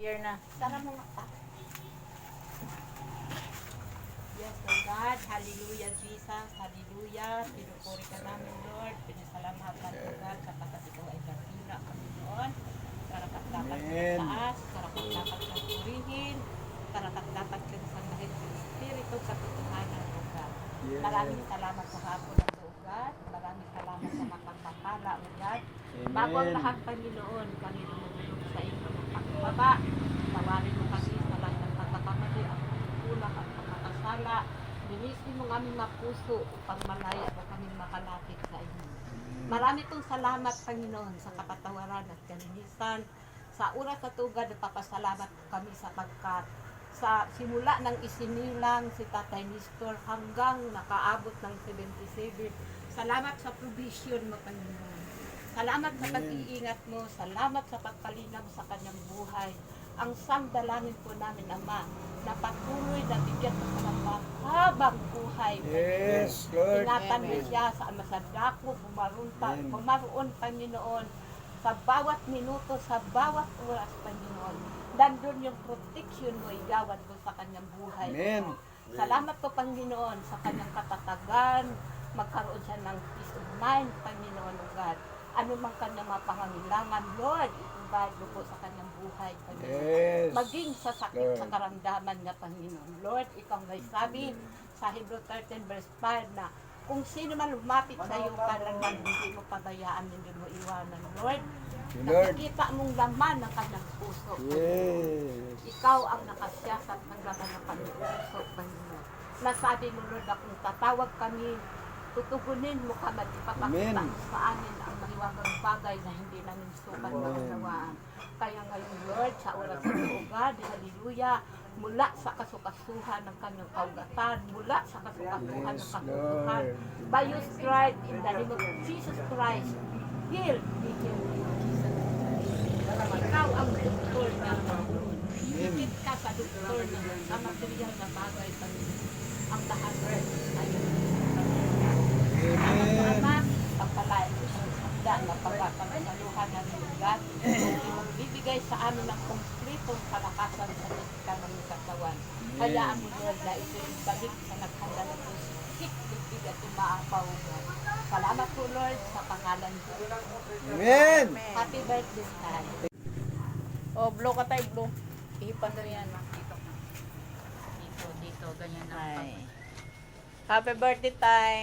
Year na. Tara mga pa. Yes, Lord God. Hallelujah, Jesus. Hallelujah. Pinupuri ka namin, Lord. Pinasalamatan ka, God, sapagkat ikaw ay dakila, Panginoon. Karapat dapat kang taas, karapat dapat kang purihin, karapat dapat kang sandahin sa Espiritu katotohanan, O God. Yes. Maraming salamat sa hapon na to, O God. Maraming salamat sa makapapala, O God. Bago ang lahat, Panginoon, kami iyo pagbaba. Tawarin mo kami sa lahat ng pagkakamali, ang kulang at pagkakasala. Linisin mo aming mga puso upang malaya o kami makalapit sa iyo. Marami pong salamat, Panginoon, sa kapatawaran at kalinisan. Sa oras at tugad, napapasalamat po kami sapagkat sa simula ng isinilang si Tatay Nestor hanggang nakaabot ng 77. Salamat sa provision mo, Panginoon. Salamat sa pag-iingat mo. Salamat sa pagpalinam sa kanyang buhay. Ang sandalangin po namin, Ama, na patuloy na bigyan mo sa ng habang buhay. Yes, Lord. Ingatan mo Amen. siya sa masadako, bumaroon, pa, Amen. bumaroon, Panginoon, sa bawat minuto, sa bawat oras, Panginoon. Nandun yung protection mo, igawad mo sa kanyang buhay. Amen. Salamat po, Panginoon, sa kanyang katatagan. Magkaroon siya ng peace of mind, Panginoon, O God. Ano man kanyang mga pangangailangan, Lord, i-provide mo po sa kanyang buhay, Panginoon Yes. maging sa sakit Lord. sa karamdaman nga Panginoon. Lord, ikaw may sabi sa Hebrew 13 verse 5 na kung sino man lumapit sa iyo kailanman hindi mo pabayaan, hindi mo iwanan. Lord, Lord. nakikita mong laman ng kanyang puso. Yes. Ikaw ang nakasiyasat ng laman ng kanyang puso, Panginoon. Nasabi mo, Lord, na kung tatawag kami, tutugunin mo ka at ipapakita Amen. sa amin ang mahiwagang bagay na hindi namin sukat Amen. maunawaan. Kaya ngayon, Lord, sa oras ng God, hallelujah, mula sa kasukasuhan ng kanyang kaugatan, mula sa kasukasuhan ng Lord. by your stripes, in the name of Jesus Christ, heal, be healed in Jesus Christ. Ikaw ang doktor na Higit ka sa doktor na sa material na bagay, Panginoon. Ang lahat ay Amen. Ama, pagpalain mo sa handa na pagkakasaluhan ng lugar. Magbibigay sa amin ng kumplitong kalakasan sa litika ng katawan. Hayaan mo, Lord, na ito ibalik sa naghanda ng pusik, bibig at umaapaw. God. Salamat po, Lord, sa pangalan ko. Amen. Happy birthday, Tay. Oh, blow ka tayo, blow. Ihipan daw yan. Dito, dito, dito, ganyan na. Ay. Happy birthday, Tay.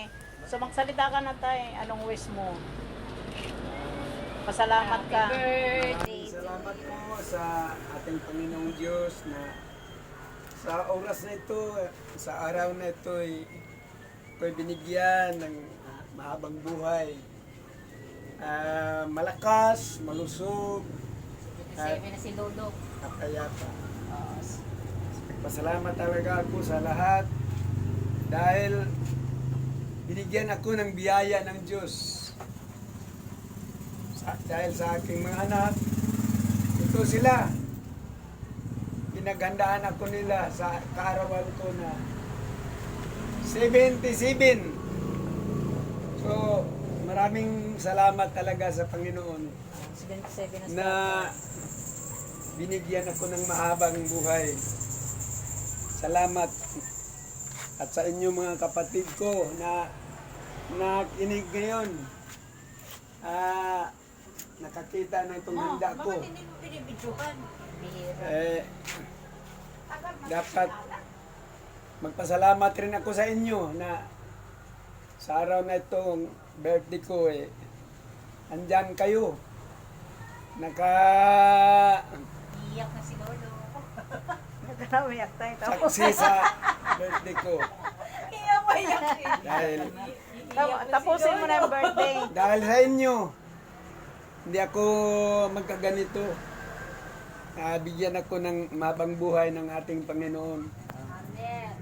So, magsalita ka na, Tay. Anong wish mo? Pasalamat ka. Salamat po sa ating Panginoong Diyos na sa oras na ito, sa araw na ito, ay ako'y binigyan ng ah, mahabang buhay. Ah, malakas, malusog, Sabi na si Lolo. kapayapa. Pasalamat talaga ako sa lahat dahil binigyan ako ng biyaya ng Diyos. Sa, dahil sa aking mga anak, ito sila. Pinaghandaan ako nila sa kaarawan ko na 77. So, maraming salamat talaga sa Panginoon 77 na binigyan ako ng mahabang buhay. Salamat at sa inyo mga kapatid ko na nakinig ngayon. Ah, nakakita na itong handa ko. mo binibidyohan? Eh, dapat magpasalamat rin ako sa inyo na sa araw na itong birthday ko eh, andyan kayo. Naka Iyak na si Lolo. Nagkanawiyak tayo. Tapos, saksi sa birthday ko. Iyak mo, iyak. Dahil, Tap- tapusin mo na yung birthday. dahil sa inyo, hindi ako magkaganito. Nabigyan ako ng mabang buhay ng ating Panginoon. Amen.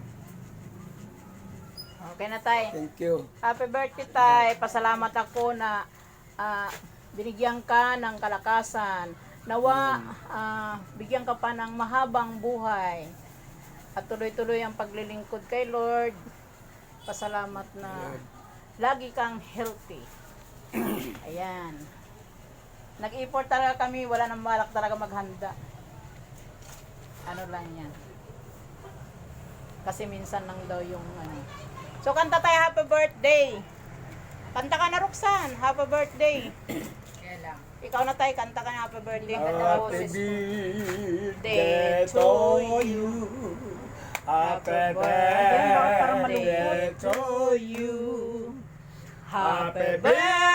Okay na, Tay. Thank you. Happy birthday, Tay. Pasalamat ako na ah, binigyan ka ng kalakasan. Nawa, ah, bigyan ka pa ng mahabang buhay. At tuloy-tuloy ang paglilingkod kay Lord. Pasalamat na lagi kang healthy. Ayan. Nag-effort talaga kami, wala nang malak talaga maghanda. ano lang yan. Kasi minsan lang daw yung ano. So kanta tayo happy birthday. Kanta ka na Roxanne, happy birthday. Ikaw na tayo, kanta ka na happy birthday. Happy birthday to you. Happy birthday to you. Happy birthday,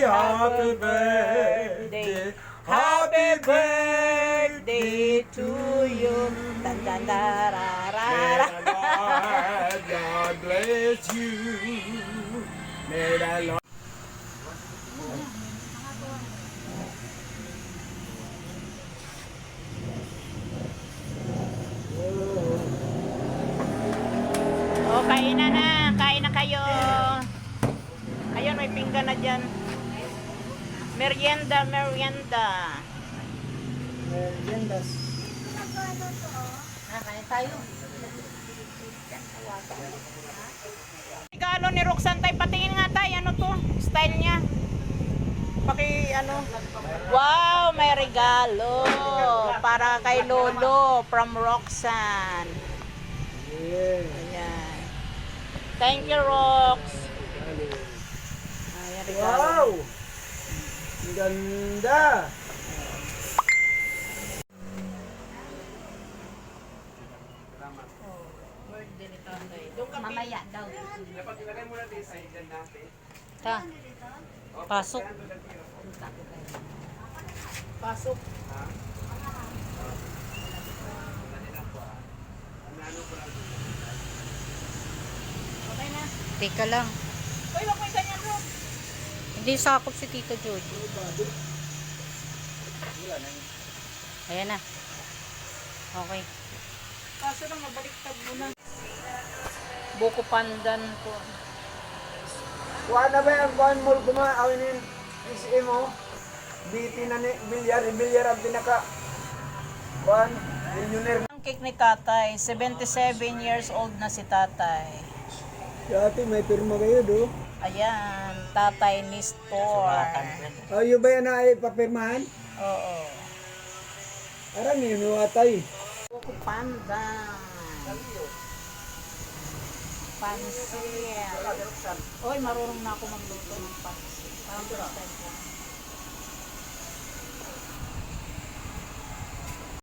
happy birthday, happy birthday to you. Tararara. May the Lord God bless you. May the Lord Oh, kain na na. Kain na kayo. Ayun, may pinggan na dyan. Merienda, merienda. Meriendas. Regalo ni Roxanne tay, patingin nga tay, ano to? Style niya. Paki ano? Wow, may regalo para kay Lolo from Roxanne. Yeah. Ayan. Thank you, Rox. Ayan, regalo. Wow! Ang ganda! Birthday ni tatay. Doon ka Mamaya daw. Ta. Pasok. Pasok. Okay na. Teka lang. Uy, wag mo yung ganyan, Rox. Hindi sakop si Tito Jojo. Ayan na. Okay. Kaso lang, mabaliktad mo na. Buko pandan po. Kuha na ba yung kuhaan mo kumaawin yung SM mo? BT na ni Bilyar, Bilyar ang pinaka kuhaan, millionaire. Ang cake ni tatay, 77 years old na si tatay. Dati may pirma kayo do. Ayan, tatay ni store. Oh, yung ba yan na ay papirmahan? Oo. Aram yun, atay. Buko pandan. Pansit. Oy, marunong na ako magluto ng pansit. Parang first time ko.